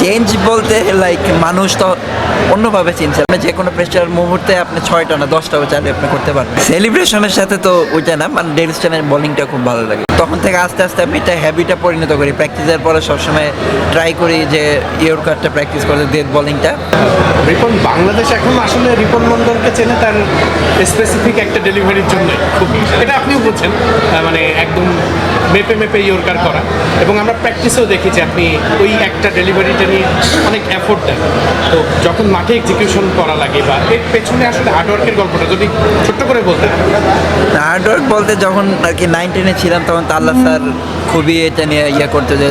Change বলতে like মানুষ তো অন্যভাবে চিনছে আপনি যে কোনো প্রেশার মুহূর্তে আপনি ছয়টা না দশটাও চাইলে আপনি করতে পারবেন। সেলিব্রেশনের সাথে তো ওইটা না মানে ডেলিস্টেনের বোলিংটা খুব ভালো লাগে। তখন থেকে আস্তে আস্তে আমি এটা হ্যাবিটা পরিণত করি। প্র্যাকটিসের পরে সবসময় ট্রাই করি যে ইয়র কার্ডটা প্র্যাকটিস করতে ডেথ বোলিংটা রিপন বাংলাদেশ এখন আসলে রিপন মন্ডলকে চেনে তার স্পেসিফিক একটা ডেলিভারির জন্য খুব। এটা আপনিও বলছেন মানে একদম মেপে মেপে ইয়র্কার করা। এবং আমরা প্র্যাকটিসেও দেখি যে আপনি ওই একটা ডেলিভারিটা নিয়ে অনেক এফোর্ট দেন। তো যখন মাঠে এক্সিকিউশন করা লাগে বা এর পেছনে আসলে হার্ডওয়ার্কের গল্পটা যদি ছোট্ট করে বলতেন। হার্ডওয়ার্ক বলতে যখন আর কি নাইনটিনে ছিলাম তখন তাল্লা স্যার খুবই এটা নিয়ে ইয়ে করতে যে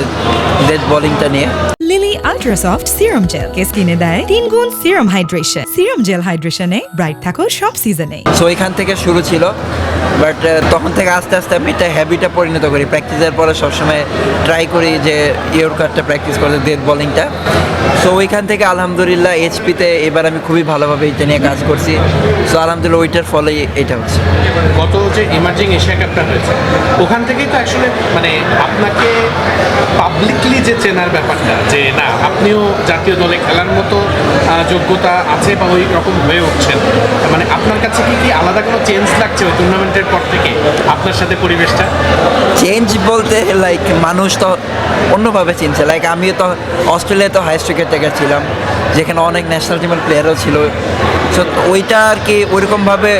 বোলিংটা নিয়ে। Lily ultra soft serum gel কে স্কিনে দেয় তিন গুণ সিরাম হাইড্রেশন সিরাম জেল হাইড্রেশনে ব্রাইট থাকো সব সিজনে সো এখান থেকে শুরু ছিল বাট তখন থেকে আস্তে আস্তে আমি এটা হ্যাবিটা পরিণত করি। প্র্যাকটিসের পরে সবসময় ট্রাই করি যে ইয়র কার্ডটা প্র্যাকটিস করতে ডেথ বোলিংটা সো ওইখান থেকে আলহামদুলিল্লাহ এইচপিতে এবার আমি খুবই ভালোভাবে এটা নিয়ে কাজ করছি। সো আলহামদুলিল্লাহ ওইটার ফলেই এটা হচ্ছে। গত যে ইমার্জিং এশিয়া কাপটা হয়েছে ওখান থেকেই তো আসলে মানে আপনাকে পাবলিকলি যে চেনার ব্যাপারটা যে না আপনিও জাতীয় দলে খেলার মতো যোগ্যতা আছে বা ওই রকম হয়ে উঠছেন। মানে আপনার কাছে কি কি আলাদা কোনো চেঞ্জ লাগছে ওই টুর্নামেন্টের পর থেকে আপনার সাথে পরিবেশটা? চেঞ্জ বলতে লাইক মানুষ তো অন্যভাবে চিনছে। লাইক আমিও তো অস্ট্রেলিয়া তো হাইস্ট উইকেট ছিলাম, যেখানে অনেক ন্যাশনাল টিমের প্লেয়ারও ছিল। সো ওইটা আর কি ওইরকমভাবে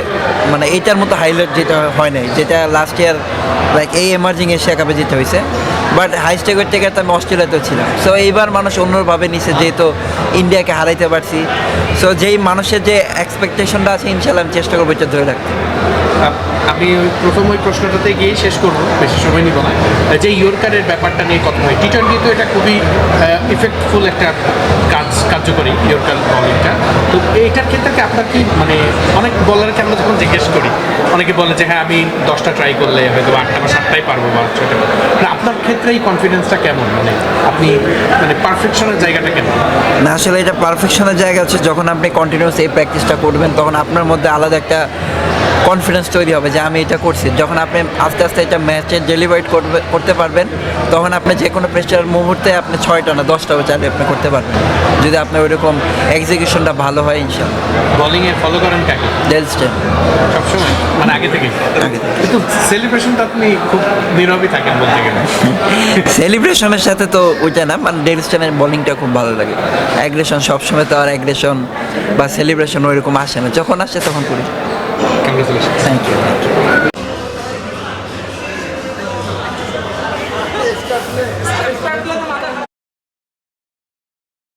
মানে এইটার মতো হাইলাইট যেটা হয় নাই, যেটা লাস্ট ইয়ার লাইক এই এমার্জিং এশিয়া কাপে যেতে হয়েছে। বাট হাইস্ট উইকেট থেকে তো আমি অস্ট্রেলিয়াতেও ছিলাম। সো এইবার মানুষ অন্যভাবে নিছে, যেহেতু ইন্ডিয়াকে হারাইতে পারছি। সো যেই মানুষের যে এক্সপেকটেশনটা আছে ইনশাল্লাহ আমি চেষ্টা করব এটা ধরে রাখতে। আমি ওই প্রথম ওই প্রশ্নটাতে গিয়েই শেষ করব, বেশি সময় নিব না। যে ইয়র্কারের ব্যাপারটা নিয়ে কথা হয় টি টোয়েন্টি তো এটা খুবই ইফেক্টফুল একটা কাজ, কার্যকরী ইয়র্কার বলিংটা তো এইটার ক্ষেত্রে আপনার কি মানে অনেক বলারকে আমরা যখন জিজ্ঞেস করি, অনেকে বলে যে হ্যাঁ আমি দশটা ট্রাই করলে হয়তো আটটা বা সাতটাই পারব বা পারব। মানে আপনার ক্ষেত্রে এই কনফিডেন্সটা কেমন? মানে আপনি মানে পারফেকশনের জায়গাটা কেমন? না, আসলে এটা পারফেকশনের জায়গা হচ্ছে যখন আপনি কন্টিনিউস এই প্র্যাকটিসটা করবেন, তখন আপনার মধ্যে আলাদা একটা কনফিডেন্স তৈরি হবে যে আমি এটা করছি। যখন আপনি আস্তে আস্তে এটা ম্যাচে ডেলিভারি করবে করতে পারবেন তখন আপনি যে কোনো প্রেশার মুহূর্তে আপনি ছয়টা না দশটাও চাইলে আপনি করতে পারবেন। যদি আপনার ওইরকম এক্সিকিউশনটা ভালো হয় ইনশাল্লাহ বলিংয়ে ফলো করেন কাকে? ডেলস্টেন সবসময়? মানে আগে থেকে। কিন্তু সেলিব্রেশনটা আপনি খুব নীরবই থাকেন বলতে গেলে। সেলিব্রেশনের সাথে তো ওইটা না মানে ডেলস্টেনের বোলিংটা খুব ভালো লাগে। অ্যাগ্রেশন সবসময় তো আর অ্যাগ্রেশন বা সেলিব্রেশন ওইরকম আসে না। যখন আসে তখন করি। appreciate it. Thank you.